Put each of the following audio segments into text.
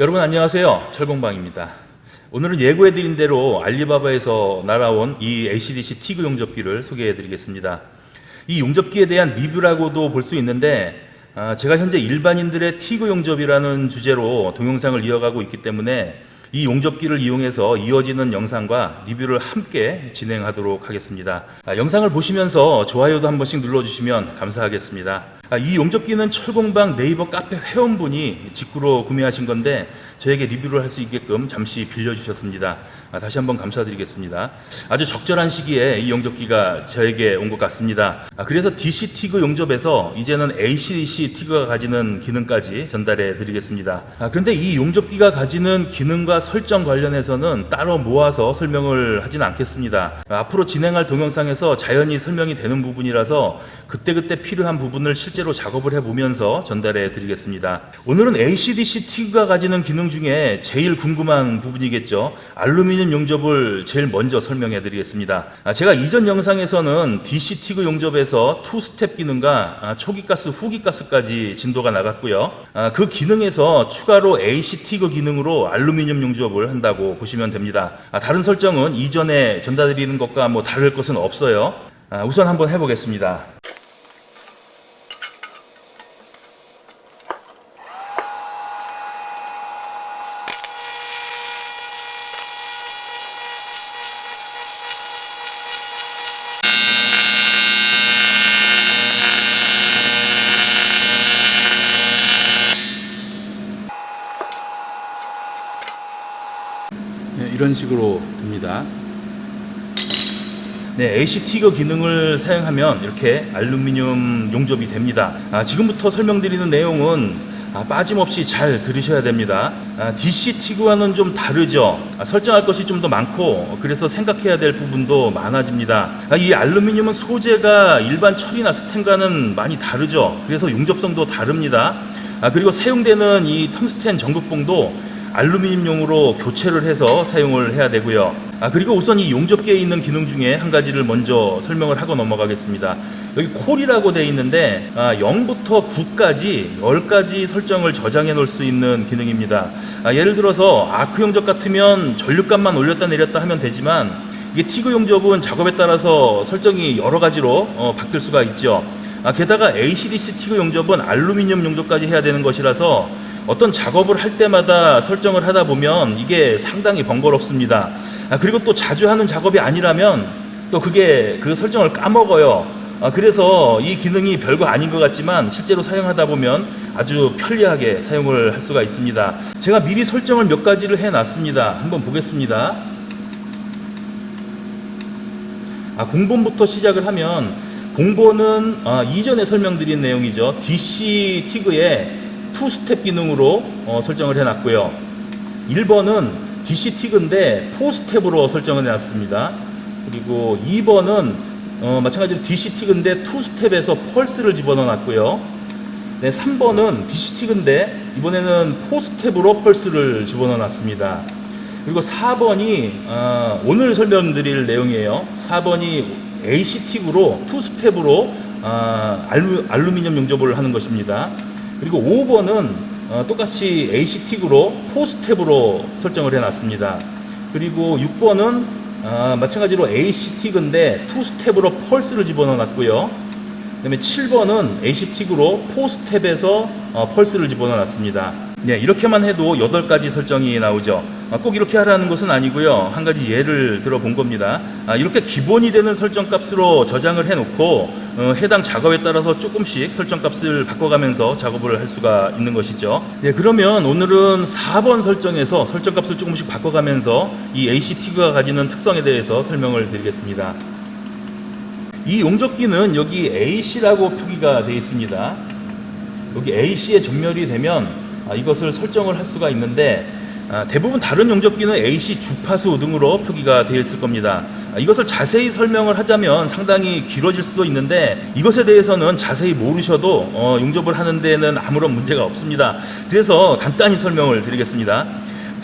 여러분 안녕하세요. 철공방입니다. 오늘은 예고해드린 대로 알리바바에서 날아온 이 ACDC 티그 용접기를 소개해드리겠습니다. 이 용접기에 대한 리뷰라고도 볼 수 있는데 아, 제가 현재 일반인들의 티그 용접이라는 주제로 동영상을 이어가고 있기 때문에 이 용접기를 이용해서 이어지는 영상과 리뷰를 함께 진행하도록 하겠습니다. 아, 영상을 보시면서 좋아요도 한 번씩 눌러주시면 감사하겠습니다. 아, 이 용접기는 철공방 네이버 카페 회원분이 직구로 구매하신 건데 저에게 리뷰를 할 수 있게끔 잠시 빌려주셨습니다. 아, 다시 한번 감사드리겠습니다. 아주 적절한 시기에 이 용접기가 저에게 온 것 같습니다. 아, 그래서 DC 티그 용접에서 이제는 ACDC 티그가 가지는 기능까지 전달해 드리겠습니다. 아, 그런데 이 용접기가 가지는 기능과 설정 관련해서는 따로 모아서 설명을 하지는 않겠습니다. 아, 앞으로 진행할 동영상에서 자연히 설명이 되는 부분이라서 그때그때 필요한 부분을 실제로 작업을 해보면서 전달해 드리겠습니다. 오늘은 ACDC 티그가 가지는 기능 중에 제일 궁금한 부분이겠죠. 알루미늄 용접을 제일 먼저 설명해 드리겠습니다. 아, 제가 이전 영상에서는 DC 티그 용접에서 투 스텝 기능과 아, 초기가스, 후기가스까지 진도가 나갔고요. 아, 그 기능에서 추가로 AC 티그 기능으로 알루미늄 용접을 한다고 보시면 됩니다. 아, 다른 설정은 이전에 전달드리는 것과 뭐 다를 것은 없어요. 아, 우선 한번 해보겠습니다. 식으로 됩니다. 네, AC 티거 기능을 사용하면 이렇게 알루미늄 용접이 됩니다. 아, 지금부터 설명드리는 내용은 아, 빠짐없이 잘 들으셔야 됩니다. 아, DC 티그와는 좀 다르죠. 아, 설정할 것이 좀 더 많고 그래서 생각해야 될 부분도 많아집니다. 아, 이 알루미늄은 소재가 일반 철이나 스텐과는 많이 다르죠. 그래서 용접성도 다릅니다. 아, 그리고 사용되는 이 텅스텐 전극봉도 알루미늄용으로 교체를 해서 사용을 해야 되고요. 아, 그리고 우선 이 용접기에 있는 기능 중에 한 가지를 먼저 설명을 하고 넘어가겠습니다. 여기 콜이라고 되어 있는데 아, 0부터 9까지 10가지 설정을 저장해 놓을 수 있는 기능입니다. 아, 예를 들어서 아크 용접 같으면 전류값만 올렸다 내렸다 하면 되지만 이게 티그 용접은 작업에 따라서 설정이 여러 가지로 어, 바뀔 수가 있죠. 아, 게다가 ACDC 티그 용접은 알루미늄 용접까지 해야 되는 것이라서 어떤 작업을 할 때마다 설정을 하다 보면 이게 상당히 번거롭습니다. 아, 그리고 또 자주 하는 작업이 아니라면 또 그게 그 설정을 까먹어요. 아, 그래서 이 기능이 별거 아닌 것 같지만 실제로 사용하다 보면 아주 편리하게 사용을 할 수가 있습니다. 제가 미리 설정을 몇 가지를 해 놨습니다. 한번 보겠습니다. 아, 공본부터 시작을 하면 공본은 아, 이전에 설명드린 내용이죠. DC 티그의 투 스텝 기능으로 어, 설정을 해놨고요. 1번은 DC 티그인데 4 스텝으로 설정을 해놨습니다. 그리고 2번은 어, 마찬가지로 DC 티그인데 2 스텝에서 펄스를 집어넣어놨고요. 네, 3번은 DC 티그인데 이번에는 4 스텝으로 펄스를 집어넣어놨습니다. 그리고 4번이 어, 오늘 설명드릴 내용이에요. 4번이 AC 틱으로 투 스텝으로 어, 알루, 알루미늄 용접을 하는 것입니다. 그리고 5번은 어, 똑같이 AC 틱으로 4 스텝으로 설정을 해놨습니다. 그리고 6번은 어, 마찬가지로 AC 틱인데 2 스텝으로 펄스를 집어넣어놨고요. 그 다음에 7번은 AC 틱으로 4 스텝에서 어, 펄스를 집어넣어놨습니다. 네, 이렇게만 해도 8가지 설정이 나오죠. 아, 꼭 이렇게 하라는 것은 아니고요. 한 가지 예를 들어 본 겁니다. 아, 이렇게 기본이 되는 설정 값으로 저장을 해놓고 어, 해당 작업에 따라서 조금씩 설정 값을 바꿔가면서 작업을 할 수가 있는 것이죠. 네, 그러면 오늘은 4번 설정에서 설정 값을 조금씩 바꿔가면서 이 ACT가 가지는 특성에 대해서 설명을 드리겠습니다. 이 용접기는 여기 AC라고 표기가 되어 있습니다. 여기 AC에 전멸이 되면 아, 이것을 설정을 할 수가 있는데 아, 대부분 다른 용접기는 AC 주파수 등으로 표기가 되어 있을 겁니다. 아, 이것을 자세히 설명을 하자면 상당히 길어질 수도 있는데 이것에 대해서는 자세히 모르셔도 어, 용접을 하는 데는 아무런 문제가 없습니다. 그래서 간단히 설명을 드리겠습니다.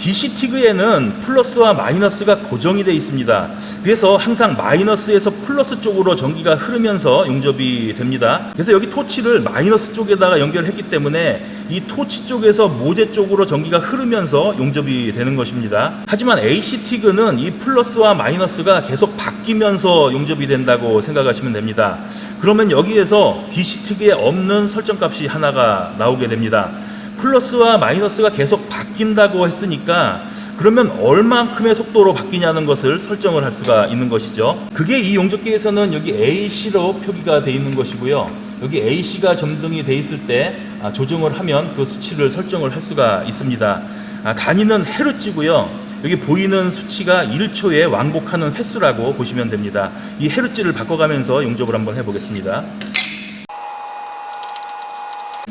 DC 티그에는 플러스와 마이너스가 고정이 되어 있습니다. 그래서 항상 마이너스에서 플러스 쪽으로 전기가 흐르면서 용접이 됩니다. 그래서 여기 토치를 마이너스 쪽에다가 연결했기 때문에 이 토치 쪽에서 모재 쪽으로 전기가 흐르면서 용접이 되는 것입니다. 하지만 AC 티그는 이 플러스와 마이너스가 계속 바뀌면서 용접이 된다고 생각하시면 됩니다. 그러면 여기에서 DC 티그에 없는 설정값이 하나가 나오게 됩니다. 플러스와 마이너스가 계속 바뀐다고 했으니까 그러면 얼만큼의 속도로 바뀌냐는 것을 설정을 할 수가 있는 것이죠. 그게 이 용접기에서는 여기 AC로 표기가 되어 있는 것이고요. 여기 AC가 점등이 돼 있을 때 아, 조정을 하면 그 수치를 설정을 할 수가 있습니다. 아, 단위는 헤르츠고요. 여기 보이는 수치가 1초에 왕복하는 횟수라고 보시면 됩니다. 이 헤르츠를 바꿔가면서 용접을 한번 해보겠습니다.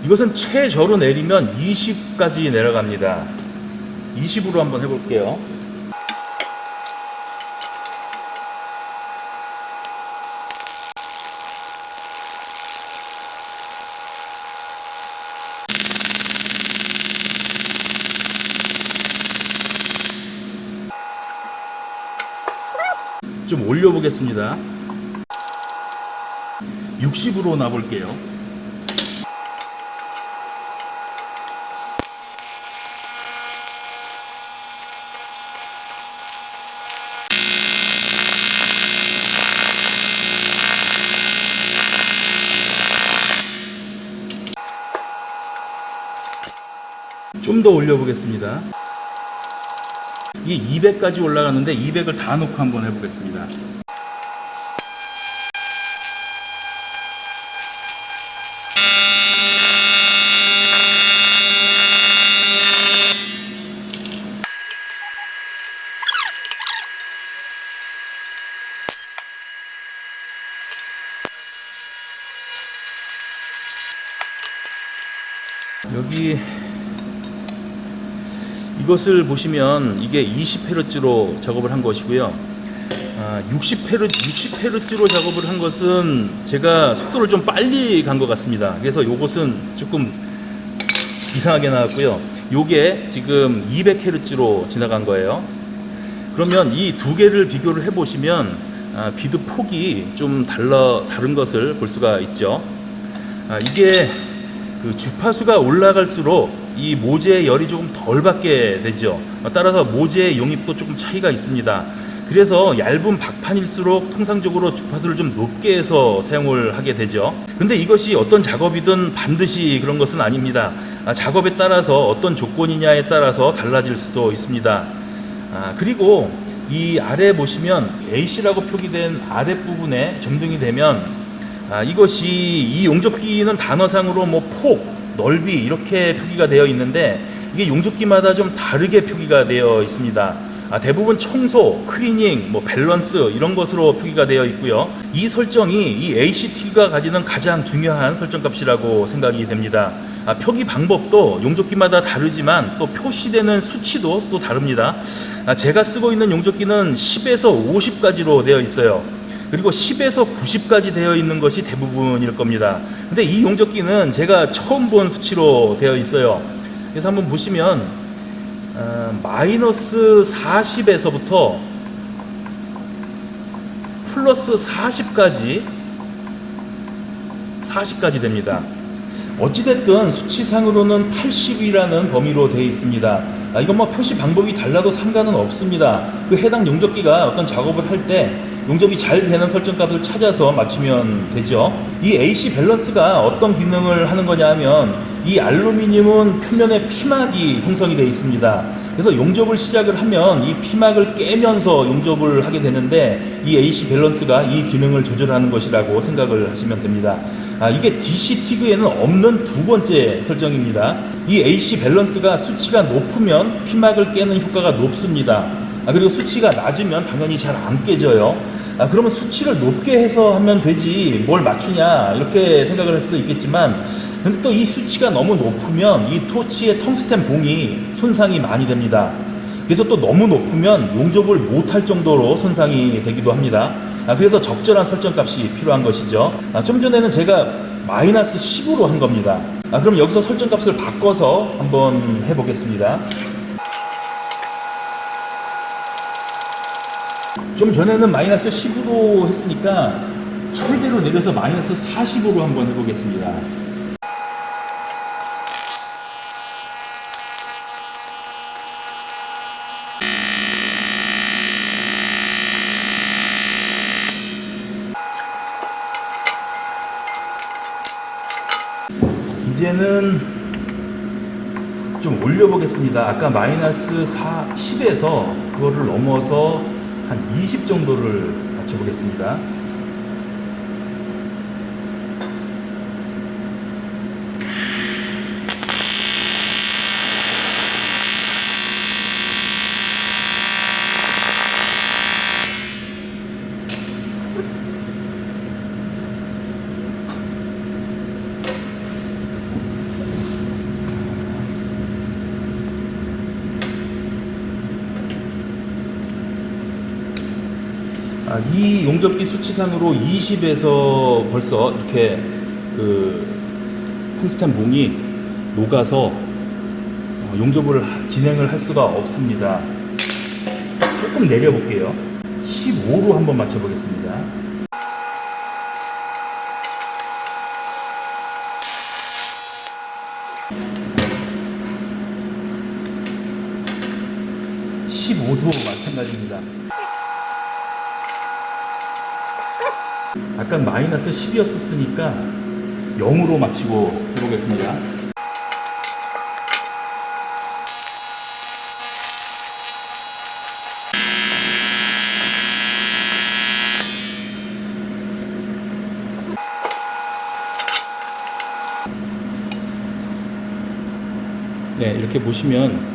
이것은 최저로 내리면 20까지 내려갑니다. 20으로 한번 해볼게요. 좀 올려보겠습니다. 60으로 놔볼게요. 좀 더 올려보겠습니다. 이게 200까지 올라가는데 200을 다 놓고 한번 해보겠습니다. 여기 이것을 보시면 이게 20Hz로 작업을 한 것이고요. 아, 60Hz, 60Hz로 작업을 한 것은 제가 속도를 좀 빨리 간 것 같습니다. 그래서 이것은 조금 이상하게 나왔고요. 요게 지금 200Hz로 지나간 거예요. 그러면 이 두 개를 비교를 해보시면 아, 비드 폭이 좀 달라 다른 것을 볼 수가 있죠. 아, 이게 그 주파수가 올라갈수록 이 모재의 열이 조금 덜 받게 되죠. 따라서 모재의 용입도 조금 차이가 있습니다. 그래서 얇은 박판일수록 통상적으로 주파수를 좀 높게 해서 사용을 하게 되죠. 근데 이것이 어떤 작업이든 반드시 그런 것은 아닙니다. 아, 작업에 따라서 어떤 조건이냐에 따라서 달라질 수도 있습니다. 아, 그리고 이 아래 보시면 AC라고 표기된 아랫부분에 점등이 되면 아, 이것이 이 용접기는 단어상으로 뭐 폭, 넓이 이렇게 표기가 되어 있는데 이게 용접기마다 좀 다르게 표기가 되어 있습니다. 아, 대부분 청소, 클리닝, 뭐 밸런스 이런 것으로 표기가 되어 있고요. 이 설정이 이 ACT가 가지는 가장 중요한 설정값이라고 생각이 됩니다. 아, 표기 방법도 용접기마다 다르지만 또 표시되는 수치도 또 다릅니다. 아, 제가 쓰고 있는 용접기는 10에서 50까지로 되어 있어요. 그리고 10에서 90까지 되어 있는 것이 대부분일 겁니다. 근데 이 용접기는 제가 처음 본 수치로 되어 있어요. 그래서 한번 보시면 어, 마이너스 40에서부터 플러스 40까지 40까지 됩니다. 어찌됐든 수치상으로는 80이라는 범위로 되어 있습니다. 아, 이건 뭐 표시 방법이 달라도 상관은 없습니다. 그 해당 용접기가 어떤 작업을 할때 용접이 잘 되는 설정값을 찾아서 맞추면 되죠. 이 AC 밸런스가 어떤 기능을 하는 거냐 하면 이 알루미늄은 표면에 피막이 형성이 되어 있습니다. 그래서 용접을 시작을 하면 이 피막을 깨면서 용접을 하게 되는데 이 AC 밸런스가 이 기능을 조절하는 것이라고 생각을 하시면 됩니다. 아, 이게 DC 티그에는 없는 두 번째 설정입니다. 이 AC 밸런스가 수치가 높으면 피막을 깨는 효과가 높습니다. 아, 그리고 수치가 낮으면 당연히 잘 안 깨져요. 아, 그러면 수치를 높게 해서 하면 되지 뭘 맞추냐 이렇게 생각을 할 수도 있겠지만 근데 또 이 수치가 너무 높으면 이 토치의 텅스텐 봉이 손상이 많이 됩니다. 그래서 또 너무 높으면 용접을 못할 정도로 손상이 되기도 합니다. 아, 그래서 적절한 설정값이 필요한 것이죠. 아, 좀 전에는 제가 마이너스 10으로 한 겁니다. 아, 그럼 여기서 설정값을 바꿔서 한번 해보겠습니다. 좀 전에는 마이너스 10으로 했으니까 최대로 내려서 마이너스 40으로 한번 해보겠습니다. 이제는 좀 올려보겠습니다. 아까 마이너스 4, 10에서 그거를 넘어서 한 20 정도를 맞춰보겠습니다. 아, 이 용접기 수치상으로 20에서 벌써 이렇게 그 텅스텐 봉이 녹아서 어, 용접을 하- 진행을 할 수가 없습니다. 조금 내려볼게요. 15로 한번 맞춰보겠습니다. (15도) 마찬가지입니다. 아까 마이너스 10이었었으니까 0으로 맞추고 해보겠습니다. 네, 이렇게 보시면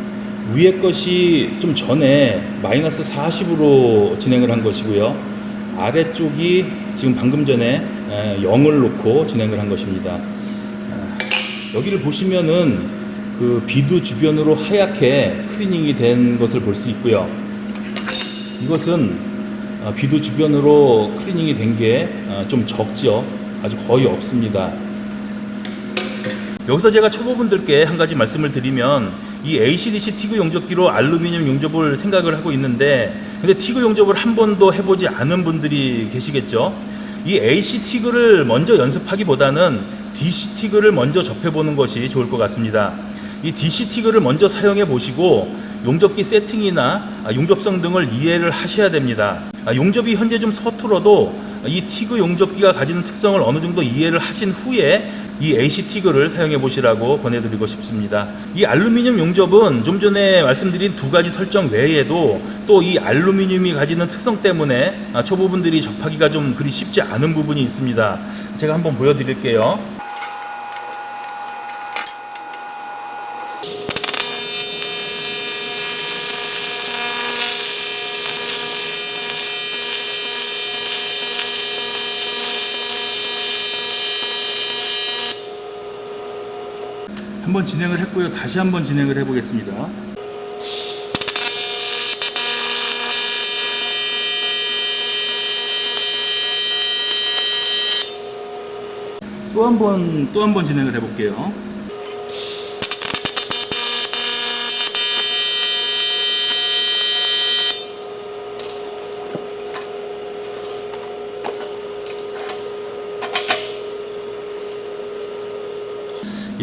위에 것이 좀 전에 마이너스 40으로 진행을 한 것이고요. 아래쪽이 지금 방금 전에 0을 놓고 진행을 한 것입니다. 아, 여기를 보시면은 그 비두 주변으로 하얗게 클리닝이 된 것을 볼 수 있고요. 이것은 아, 비두 주변으로 클리닝이 된 게 좀 적죠. 아주 거의 없습니다. 여기서 제가 초보분들께 한 가지 말씀을 드리면 이 ACDC 티그 용접기로 알루미늄 용접을 생각을 하고 있는데 근데 티그 용접을 한 번도 해보지 않은 분들이 계시겠죠. 이 AC 티그를 먼저 연습하기보다는 DC 티그를 먼저 접해보는 것이 좋을 것 같습니다. 이 DC 티그를 먼저 사용해 보시고 용접기 세팅이나 아, 용접성 등을 이해를 하셔야 됩니다. 아, 용접이 현재 좀 서툴어도 이 티그 용접기가 가지는 특성을 어느 정도 이해를 하신 후에 이 AC 티그를 사용해 보시라고 권해드리고 싶습니다. 이 알루미늄 용접은 좀 전에 말씀드린 두 가지 설정 외에도 또 이 알루미늄이 가지는 특성 때문에 아, 초보분들이 접하기가 좀 그리 쉽지 않은 부분이 있습니다. 제가 한번 보여드릴게요. 한번 진행을 했고요. 다시 한번 진행을 해보겠습니다. 또 한 번, 또 한 번 진행을 해볼게요.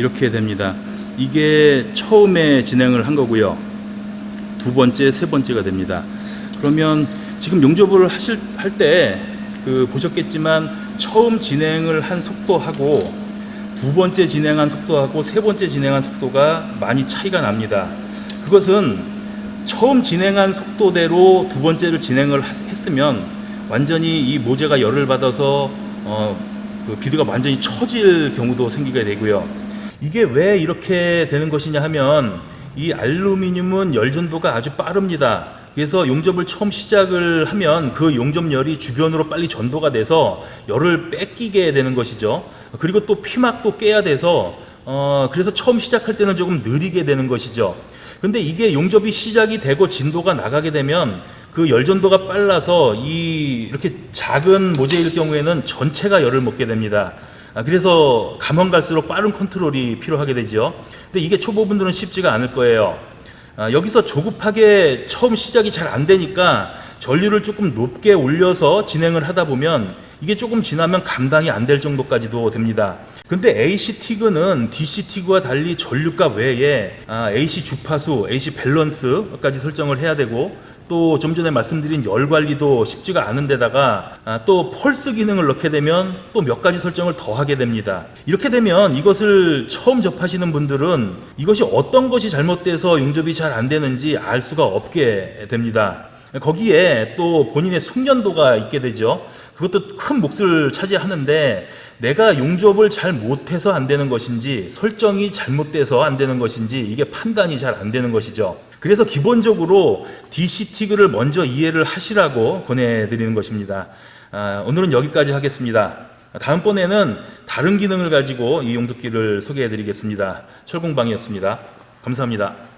이렇게 됩니다. 이게 처음에 진행을 한 거고요. 두 번째, 세 번째가 됩니다. 그러면 지금 용접을 하실 할 때 그 보셨겠지만 처음 진행을 한 속도하고 두 번째 진행한 속도하고 세 번째 진행한 속도가 많이 차이가 납니다. 그것은 처음 진행한 속도대로 두 번째를 진행을 하- 했으면 완전히 이 모재가 열을 받아서 어, 그 비드가 완전히 처질 경우도 생기게 되고요. 이게 왜 이렇게 되는 것이냐 하면 이 알루미늄은 열 전도가 아주 빠릅니다. 그래서 용접을 처음 시작을 하면 그 용접열이 주변으로 빨리 전도가 돼서 열을 뺏기게 되는 것이죠. 그리고 또 피막도 깨야 돼서 어 그래서 처음 시작할 때는 조금 느리게 되는 것이죠. 근데 이게 용접이 시작이 되고 진도가 나가게 되면 그 열전도가 빨라서 이 이렇게 작은 모재일 경우에는 전체가 열을 먹게 됩니다. 아, 그래서 가면 갈수록 빠른 컨트롤이 필요하게 되죠. 근데 이게 초보분들은 쉽지가 않을 거예요. 아, 여기서 조급하게 처음 시작이 잘 안 되니까 전류를 조금 높게 올려서 진행을 하다 보면 이게 조금 지나면 감당이 안 될 정도까지도 됩니다. 근데 AC 티그는 DC 티그와 달리 전류값 외에 아, AC 주파수, AC 밸런스까지 설정을 해야 되고 또 좀 전에 말씀드린 열 관리도 쉽지가 않은 데다가 아, 또 펄스 기능을 넣게 되면 또 몇 가지 설정을 더 하게 됩니다. 이렇게 되면 이것을 처음 접하시는 분들은 이것이 어떤 것이 잘못돼서 용접이 잘 안 되는지 알 수가 없게 됩니다. 거기에 또 본인의 숙련도가 있게 되죠. 그것도 큰 몫을 차지하는데 내가 용접을 잘 못해서 안 되는 것인지 설정이 잘못돼서 안 되는 것인지 이게 판단이 잘 안 되는 것이죠. 그래서 기본적으로 DC 티그를 먼저 이해를 하시라고 권해드리는 것입니다. 아, 오늘은 여기까지 하겠습니다. 다음번에는 다른 기능을 가지고 이 용접기를 소개해드리겠습니다. 철공방이었습니다. 감사합니다.